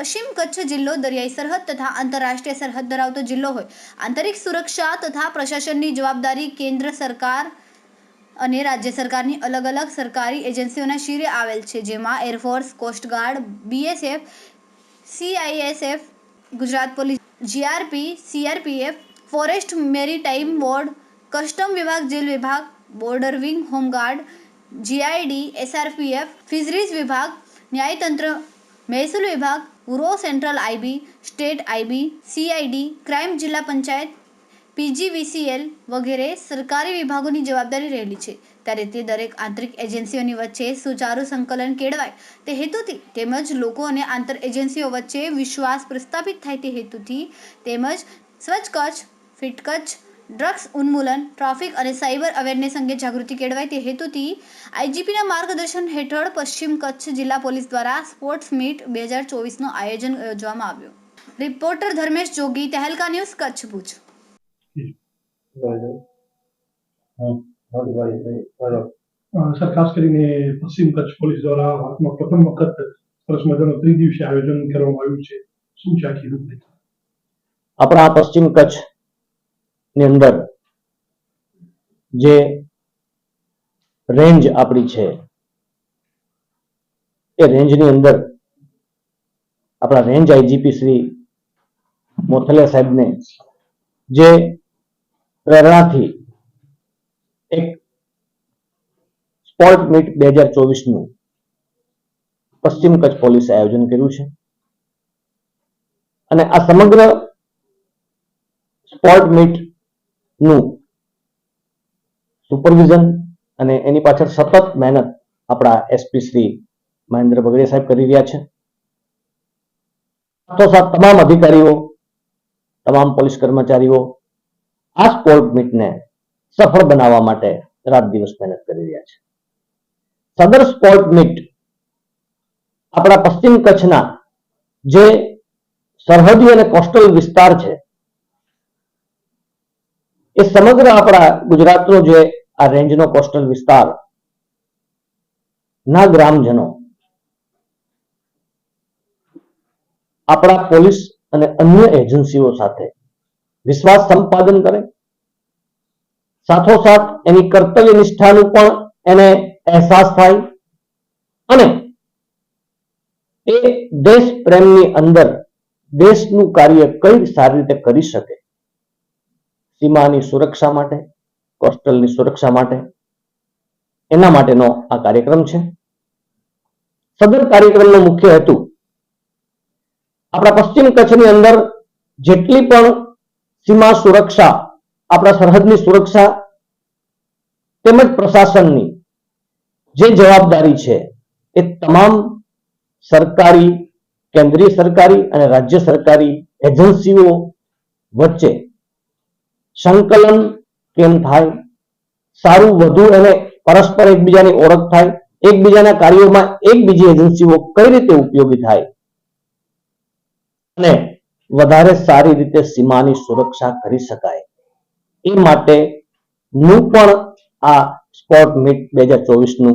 પશ્ચિમ કચ્છ જિલ્લો દરિયાઈ સરહદ તથા આંતરરાષ્ટ્રીય સરહદ ધરાવતો જિલ્લો હોય. આંતરિક સુરક્ષા તથા પ્રશાસનની જવાબદારી કેન્દ્ર સરકાર અને રાજ્ય સરકારની અલગ અલગ સરકારી એજન્સીઓના શિરે આવેલ છે, જેમાં air force coast guard BSF CISF Gujarat police GRP CRPF forest maritime board custom વિભાગ જેલ વિભાગ border wing home guard GID SRPF fisheries વિભાગ ન્યાયતંત્ર મહેસૂલ વિભાગ પૂર્વ central IB, state IB, CID, crime જિલ્લા પંચાયત, પીજીવીસીએલ વગેરે સરકારી વિભાગોની જવાબદારી રહેલી છે. ત્યારે તે દરેક આંતરિક એજન્સીઓની વચ્ચે સુચારુ સંકલન કેળવાય તે હેતુથી તેમજ લોકો અને આંતર એજન્સીઓ વચ્ચે વિશ્વાસ પ્રસ્થાપિત થાય તે હેતુથી તેમજ સ્વચ્છ કચ્છ, ફિટ કચ્છ ડ્રગ્સ ઉન્મૂલન ટ્રાફિક અને સાયબર અવેરનેસ અંગે જાગૃતિ કેળવાય તે હેતુથી આઈજીપીના માર્ગદર્શન હેઠળ પશ્ચિમ કચ્છ જિલ્લા પોલીસ દ્વારા સ્પોર્ટ્સ મીટ બે હજાર ચોવીસનું આયોજન યોજવામાં આવ્યું. Reporter Dharmesh Jogi Tehelka news Kutch Bhuj. Sir ખાસ કરીને પશ્ચિમ કચ્છ પોલીસ દ્વારા ભારતમાં પ્રથમ વખત સરસ મજાનું ત્રિદિવસીય આયોજન કરવામાં આવ્યું છે. શું છે આખી રૂપરેખા? આપણા પશ્ચિમ કચ્છ ની અંદર જે રેન્જ આપણી છે, એ રેન્જની અંદર આપણા રેન્જ આઈજીપી શ્રી મોથલિયા સાહેબને જે પ્રેરણાથી એક સ્પોર્ટ મીટ બે હજાર ચોવીસનું પશ્ચિમ કચ્છ પોલીસે આયોજન કર્યું છે. અને આ સમગ્ર સ્પોર્ટ મીટ નું સુપરવિઝન અને એની પાછળ સતત મહેનત આપણા એસપી શ્રી મહેન્દ્ર બગડિયા સાહેબ કરી રહ્યા છે. સાથોસાથ તમામ અધિકારીઓ, તમામ પોલીસ કર્મચારીઓ, આ સ્પોર્ટ મીટને સફળ બનાવવા માટે રાત દિવસ મહેનત કરી રહ્યા છે. સદર સ્પોર્ટ મીટ આપણા પશ્ચિમ કચ્છના જે સરહદી અને કોસ્ટલ વિસ્તાર છે એ સમગ્ર આપણા ગુજરાતનો જે આ રેન્જનો કોસ્ટલ વિસ્તાર, ના ગ્રામજનો, આપણા પોલીસ અને અન્ય એજન્સીઓ સાથે વિશ્વાસ સંપાદન કરે, સાથોસાથ એની કર્તવ્ય નિષ્ઠાનું પણ એને અહેસાસ થાય અને એ દેશ પ્રેમની અંદર દેશનું કાર્ય કઈ સારી રીતે કરી શકે સીમાની સુરક્ષા માટે, કોસ્ટલની સુરક્ષા માટે. એના માટેનો આ કાર્યક્રમ છે. સદર કાર્યક્રમનો મુખ્ય હેતુ, આપણા પશ્ચિમ કચ્છની અંદર જેટલી પણ સીમા સુરક્ષા, આપણા સરહદની સુરક્ષા તેમજ પ્રશાસનની જે જવાબદારી છે, એ તમામ સરકારી, કેન્દ્રીય સરકારી અને રાજ્ય સરકારી એજન્સીઓ વચ્ચે સંકલન કેમ થાય? સારું, વધુ અને પરસ્પર એકબીજાની ઓળખ થાય. એકબીજાના કાર્યોમાં એક બીજી એજન્સીઓ કઈ રીતે ઉપયોગી થાય? અને વધારે સારી રીતે સીમાની સુરક્ષા કરી શકાય. એ માટે નું પણ આ સ્પોર્ટ મીટ બે હજાર ચોવીસનું